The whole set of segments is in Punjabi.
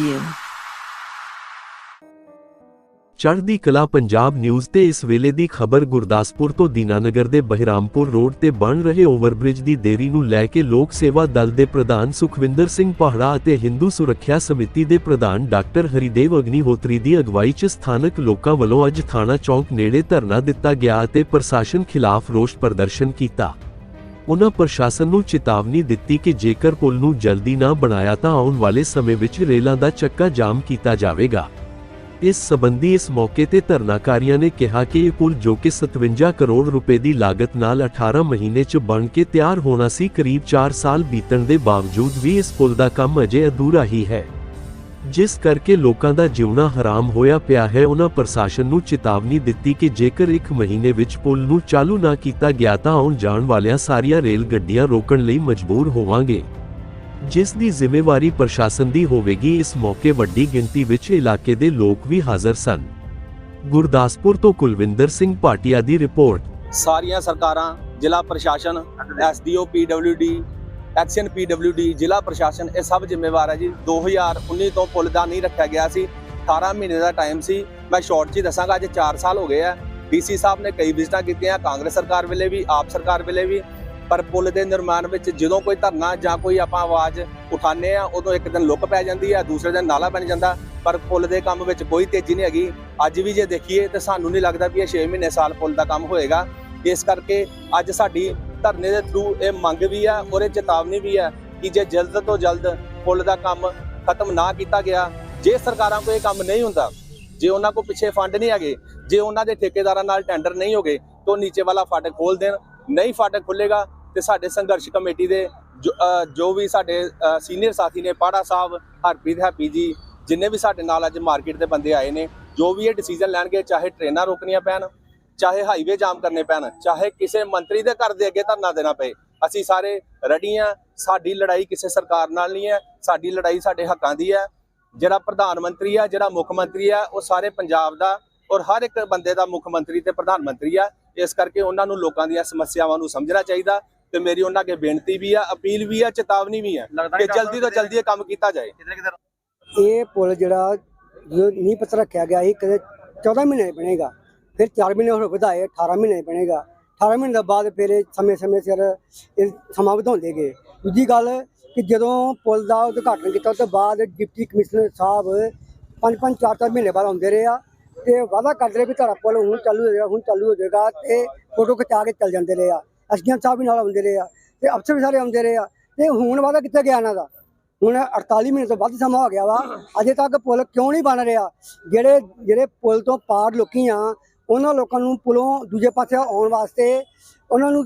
review. ਚੜ੍ਹਦੀ ਕਲਾ ਪੰਜਾਬ ਨਿਊਜ਼ ਤੇ ਇਸ ਵੇਲੇ ਦੀ ਖਬਰ ਗੁਰਦਾਸਪੁਰ ਤੋਂ ਦੀਨਾਨਗਰ ਦੇ ਬਹਿਰਾਮਪੁਰ ਰੋਡ ਤੇ ਬਣ ਰਹੇ ਓਵਰਬ੍ਰਿਜ ਦੀ ਦੇਰੀ ਨੂੰ ਲੈ ਕੇ ਲੋਕ ਸੇਵਾ ਦਲ ਦੇ ਪ੍ਰਧਾਨ ਸੁਖਵਿੰਦਰ ਸਿੰਘ ਪਾਹੜਾ ਅਤੇ ਹਿੰਦੂ ਸੁਰੱਖਿਆ ਸਮਿਤੀ ਦੇ ਪ੍ਰਧਾਨ ਡਾਕਟਰ ਹਰੀਦੇਵ ਅਗਨੀਹੋਤਰੀ ਦੀ ਅਗਵਾਈ 'ਚ ਸਥਾਨਕ ਲੋਕਾਂ ਵੱਲੋਂ ਅੱਜ ਥਾਣਾ ਚੌਂਕ ਨੇੜੇ ਧਰਨਾ ਦਿੱਤਾ ਗਿਆ ਅਤੇ ਪ੍ਰਸ਼ਾਸਨ ਖਿਲਾਫ ਰੋਸ ਪ੍ਰਦਰਸ਼ਨ ਕੀਤਾ ਉਨ੍ਹਾਂ ਪ੍ਰਸ਼ਾਸਨ ਨੂੰ ਚੇਤਾਵਨੀ ਦਿੱਤੀ ਕਿ ਜੇਕਰ ਪੁਲ ਨੂੰ ਜਲਦੀ ਨਾ ਬਣਾਇਆ ਤਾਂ ਆਉਣ ਵਾਲੇ ਸਮੇਂ ਵਿੱਚ ਰੇਲਾਂ ਦਾ ਚੱਕਾ ਜਾਮ ਕੀਤਾ ਜਾਵੇਗਾ। ਇਸ ਸਬੰਧੀ ਇਸ ਮੌਕੇ ਤੇ ਧਰਨਾਕਾਰੀਆਂ ਨੇ ਕਿਹਾ ਕਿ ਇਹ ਪੁਲ ਜੋ ਕਿ 57 ਕਰੋੜ ਰੁਪਏ ਦੀ ਲਾਗਤ ਨਾਲ 18 ਮਹੀਨੇ 'ਚ ਬਣ ਕੇ ਤਿਆਰ ਹੋਣਾ ਸੀ, ਕਰੀਬ 4 ਸਾਲ ਬੀਤਣ ਦੇ ਬਾਵਜੂਦ ਵੀ ਇਸ ਪੁਲ ਦਾ ਕੰਮ ਅਜੇ ਅਧੂਰਾ ਹੀ ਹੈ। ਜਿਸ ਕਰਕੇ ਲੋਕਾਂ ਦਾ ਜਿਉਣਾ ਹਰਾਮ ਹੋਇਆ ਪਿਆ ਹੈ, ਉਹਨਾਂ ਪ੍ਰਸ਼ਾਸਨ ਨੂੰ ਚੇਤਾਵਨੀ ਦਿੱਤੀ ਕਿ ਜੇਕਰ ਇੱਕ ਮਹੀਨੇ ਵਿੱਚ ਪੁਲ ਨੂੰ ਚਾਲੂ ਨਾ ਕੀਤਾ ਗਿਆ ਤਾਂ ਆਉਣ ਜਾਣ ਵਾਲੀਆਂ ਸਾਰੀਆਂ ਰੇਲ ਗੱਡੀਆਂ ਰੋਕਣ ਲਈ ਮਜਬੂਰ ਹੋਵਾਂਗੇ। ਜਿਸ ਦੀ ਜ਼ਿੰਮੇਵਾਰੀ ਪ੍ਰਸ਼ਾਸਨ ਦੀ ਹੋਵੇਗੀ, ਇਸ ਮੌਕੇ ਵੱਡੀ ਗਿਣਤੀ ਵਿੱਚ ਇਲਾਕੇ ਦੇ ਲੋਕ ਵੀ ਹਾਜ਼ਰ ਸਨ। ਗੁਰਦਾਸਪੁਰ ਤੋਂ ਕੁਲਵਿੰਦਰ ਸਿੰਘ ਭਾਟੀਆ ਦੀ ਰਿਪੋਰਟ। ਸਾਰੀਆਂ ਸਰਕਾਰਾਂ, ਜ਼ਿਲ੍ਹਾ ਪ੍ਰਸ਼ਾਸਨ ਐਸਡੀਓ ਪੀਡਬਲਯੂਡੀ ਐਕਸ਼ਨ ਪੀਡਬਲਯੂਡੀ ਜ਼ਿਲ੍ਹਾ ਪ੍ਰਸ਼ਾਸਨ ਇਹ ਸਭ ਜ਼ਿੰਮੇਵਾਰ ਹੈ ਜੀ। 2019 ਤੋਂ ਪੁਲ ਦਾ ਨਹੀਂ ਰੱਖਿਆ ਗਿਆ ਸੀ। 18 ਮਹੀਨੇ ਦਾ ਟਾਈਮ ਸੀ। ਮੈਂ ਸ਼ਾਰਟ 'ਚ ਹੀ ਦੱਸਾਂਗਾ, ਅੱਜ 4 ਸਾਲ ਹੋ ਗਏ ਆ। ਡੀਸੀ ਸਾਹਿਬ ਨੇ ਕਈ ਵਿਜ਼ਿਟਾਂ ਕੀਤੀਆਂ, ਕਾਂਗਰਸ ਸਰਕਾਰ ਵੇਲੇ ਵੀ, ਆਪ ਸਰਕਾਰ ਵੇਲੇ ਵੀ। ਪਰ ਪੁਲ ਦੇ ਨਿਰਮਾਣ ਵਿੱਚ ਜਦੋਂ ਕੋਈ ਧਰਨਾ ਜਾਂ ਕੋਈ ਆਪਾਂ ਆਵਾਜ਼ ਉਠਾਉਂਦੇ ਆ, ਉਦੋਂ ਇੱਕ ਦਿਨ ਲੁੱਕ ਪੈ ਜਾਂਦੀ ਹੈ ਦੂਸਰੇ ਦਿਨ ਨਾਲਾ ਬਣ ਜਾਂਦਾ। ਪਰ ਪੁਲ ਦੇ ਕੰਮ ਵਿੱਚ ਕੋਈ ਤੇਜ਼ੀ ਨਹੀਂ ਹੈਗੀ। ਅੱਜ ਵੀ ਜੇ ਦੇਖੀਏ ਤਾਂ ਸਾਨੂੰ ਨਹੀਂ ਲੱਗਦਾ ਵੀ ਇਹ 6 ਮਹੀਨੇ ਸਾਲ ਪੁਲ ਦਾ ਕੰਮ ਹੋਏਗਾ। ਇਸ ਕਰਕੇ ਅੱਜ ਸਾਡੀ ਧਰਨੇ ਦੇ ਥਰੂ ਇਹ ਮੰਗ ਵੀ ਆ ਔਰ ਇਹ ਚੇਤਾਵਨੀ ਵੀ ਆ ਕਿ ਜੇ ਜਲਦ ਤੋਂ ਜਲਦ ਪੁੱਲ ਦਾ ਕੰਮ ਖਤਮ ਨਾ ਕੀਤਾ ਗਿਆ, ਜੇ ਸਰਕਾਰਾਂ ਕੋਲ ਇਹ ਕੰਮ ਨਹੀਂ ਹੁੰਦਾ, ਜੇ ਉਹਨਾਂ ਕੋਲ ਪਿੱਛੇ ਫੰਡ ਨਹੀਂ ਹੈਗੇ, ਜੇ ਉਹਨਾਂ ਦੇ ਠੇਕੇਦਾਰਾਂ ਨਾਲ ਟੈਂਡਰ ਨਹੀਂ ਹੋਗੇ, ਤਾਂ ਉਹ ਨੀਚੇ ਵਾਲਾ ਫਾਟਕ ਖੋਲ ਦੇਣ, ਨਹੀਂ ਫਾਟਕ ਖੁੱਲੇਗਾ ਤੇ ਸਾਡੇ ਸੰਘਰਸ਼ ਕਮੇਟੀ ਦੇ ਜੋ- ਜੋ ਵੀ ਸਾਡੇ ਸੀਨੀਅਰ ਸਾਥੀ ਨੇ ਪਾੜਾ ਸਾਹਿਬ, ਹਰਪ੍ਰੀਤ, ਹੈਪੀ ਜੀ, ਜਿੰਨੇ ਵੀ ਸਾਡੇ ਨਾਲ ਅੱਜ ਮਾਰਕੀਟ ਦੇ ਬੰਦੇ ਆਏ ਨੇ, ਜੋ ਵੀ ਇਹ ਡਿਸੀਜਨ ਲੈਣਗੇ, ਚਾਹੇ ਟ੍ਰੇਨਾਂ ਰੋਕਣੀਆਂ ਪੈਣ ਚਾਹੇ ਹਾਈਵੇ ਜਾਮ ਕਰਨੇ ਪੈਣ ਚਾਹੇ ਕਿਸੇ ਮੰਤਰੀ ਦੇ ਘਰ ਦੇ ਅੱਗੇ ਧਰਨਾ ਦੇਣਾ ਪਏ ਅਸੀਂ ਸਾਰੇ ਰੈਡੀ ਹਾਂ ਸਾਡੀ ਲੜਾਈ ਕਿਸੇ ਸਰਕਾਰ ਨਾਲ ਨਹੀਂ ਹੈ ਸਾਡੀ ਲੜਾਈ ਸਾਡੇ ਹੱਕਾਂ ਦੀ ਹੈ। ਜਿਹੜਾ ਪ੍ਰਧਾਨ ਮੰਤਰੀ ਆ ਜਿਹੜਾ ਮੁੱਖ ਮੰਤਰੀ ਆ ਉਹ ਸਾਰੇ ਪੰਜਾਬ ਦਾ ਔਰ ਹਰ ਇੱਕ ਬੰਦੇ ਦਾ ਮੁੱਖ ਮੰਤਰੀ ਤੇ ਪ੍ਰਧਾਨ ਮੰਤਰੀ ਆ ਇਸ ਕਰਕੇ ਉਹਨਾਂ ਨੂੰ ਲੋਕਾਂ ਦੀਆਂ ਸਮੱਸਿਆਵਾਂ ਨੂੰ ਸਮਝਣਾ ਚਾਹੀਦਾ ਤੇ ਮੇਰੀ ਉਹਨਾਂ ਅੱਗੇ ਬੇਨਤੀ ਵੀ ਆ ਅਪੀਲ ਵੀ ਆ ਚੇਤਾਵਨੀ ਵੀ ਆ ਕਿ ਜਲਦੀ ਤੋਂ ਜਲਦੀ ਇਹ ਕੰਮ ਕੀਤਾ ਜਾਏ। ਇਹ ਪੁਲ ਜਿਹੜਾ ਨੀਂਹ ਪੱਥਰ ਰੱਖਿਆ ਗਿਆ ਸੀ ਕਦੇ 14 ਮਹੀਨੇ ਬਣੇਗਾ। ਫਿਰ 4 ਮਹੀਨੇ ਹੋਰ ਵਧਾਏ 18 ਮਹੀਨੇ ਬਣੇਗਾ। 18 ਮਹੀਨੇ ਦਾ ਬਾਅਦ ਫਿਰ ਇਹ ਸਮੇਂ-ਸਮੇਂ ਸਿਰ ਇਹ ਸਮਾਂ ਵਧਾਉਂਦੇ ਗਏ। ਦੂਜੀ ਗੱਲ ਕਿ ਜਦੋਂ ਪੁਲ ਦਾ ਉਦਘਾਟਨ ਕੀਤਾ, ਉਸ ਤੋਂ ਬਾਅਦ ਡਿਪਟੀ ਕਮਿਸ਼ਨਰ ਸਾਹਿਬ ਪੰਜ ਪੰਜ, ਚਾਰ ਚਾਰ ਮਹੀਨੇ ਬਾਅਦ ਆਉਂਦੇ ਰਹੇ ਆ ਤੇ ਵਾਅਦਾ ਕਰਦੇ ਰਹੇ ਵੀ ਤੁਹਾਡਾ ਪੁਲ ਹੁਣ ਚਾਲੂ ਹੋ ਜਾਏਗਾ, ਹੁਣ ਚਾਲੂ ਹੋ ਜਾਏਗਾ ਤੇ ਫੋਟੋ ਖਿਚਾ ਕੇ ਚੱਲ ਜਾਂਦੇ ਰਹੇ ਆ। ਐਸਡੀਐਮ ਸਾਹਿਬ ਵੀ ਨਾਲ ਆਉਂਦੇ ਰਹੇ ਆ ਤੇ ਅਫਸਰ ਵੀ ਸਾਰੇ ਆਉਂਦੇ ਰਹੇ ਆ ਤੇ ਹੁਣ ਵਾਅਦਾ ਕਿੱਥੇ ਗਿਆ ਇਹਨਾਂ ਦਾ। ਹੁਣ 48 ਮਹੀਨੇ ਤੋਂ ਵੱਧ ਸਮਾਂ ਹੋ ਗਿਆ ਵਾ, ਅਜੇ ਤੱਕ ਪੁਲ ਕਿਉਂ ਨਹੀਂ ਬਣ ਰਿਹਾ? ਜਿਹੜੇ ਜਿਹੜੇ ਪੁਲ ਤੋਂ ਪਾਰ ਲੋਕੀ ਆ ਉਹਨਾਂ ਲੋਕਾਂ ਨੂੰ ਪੁਲੋਂ ਦੂਜੇ ਪਾਸੇ ਆਉਣ ਵਾਸਤੇ ਉਹਨਾਂ ਨੂੰ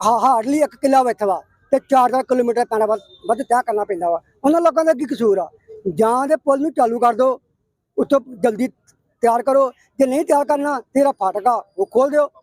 ਹਾਰਡਲੀ 1 ਕਿਲਾ ਵਿੱਚ ਵਾ ਤੇ 4-4 ਕਿਲੋਮੀਟਰ ਪੈਣਾ ਵੱਧ ਵੱਧ ਤੈਅ ਕਰਨਾ ਪੈਂਦਾ ਵਾ। ਉਹਨਾਂ ਲੋਕਾਂ ਦਾ ਕੀ ਕਸੂਰ ਆ? ਜਾਂ ਦੇ ਪੁਲ ਨੂੰ ਚਾਲੂ ਕਰ ਦਿਓ ਉੱਥੋਂ ਜਲਦੀ ਤਿਆਰ ਕਰੋ। ਜੇ ਨਹੀਂ ਤਿਆਰ ਕਰਨਾ, ਤੇਰਾ ਫਾਟਕਾ ਉਹ ਖੋਲ ਦਿਓ।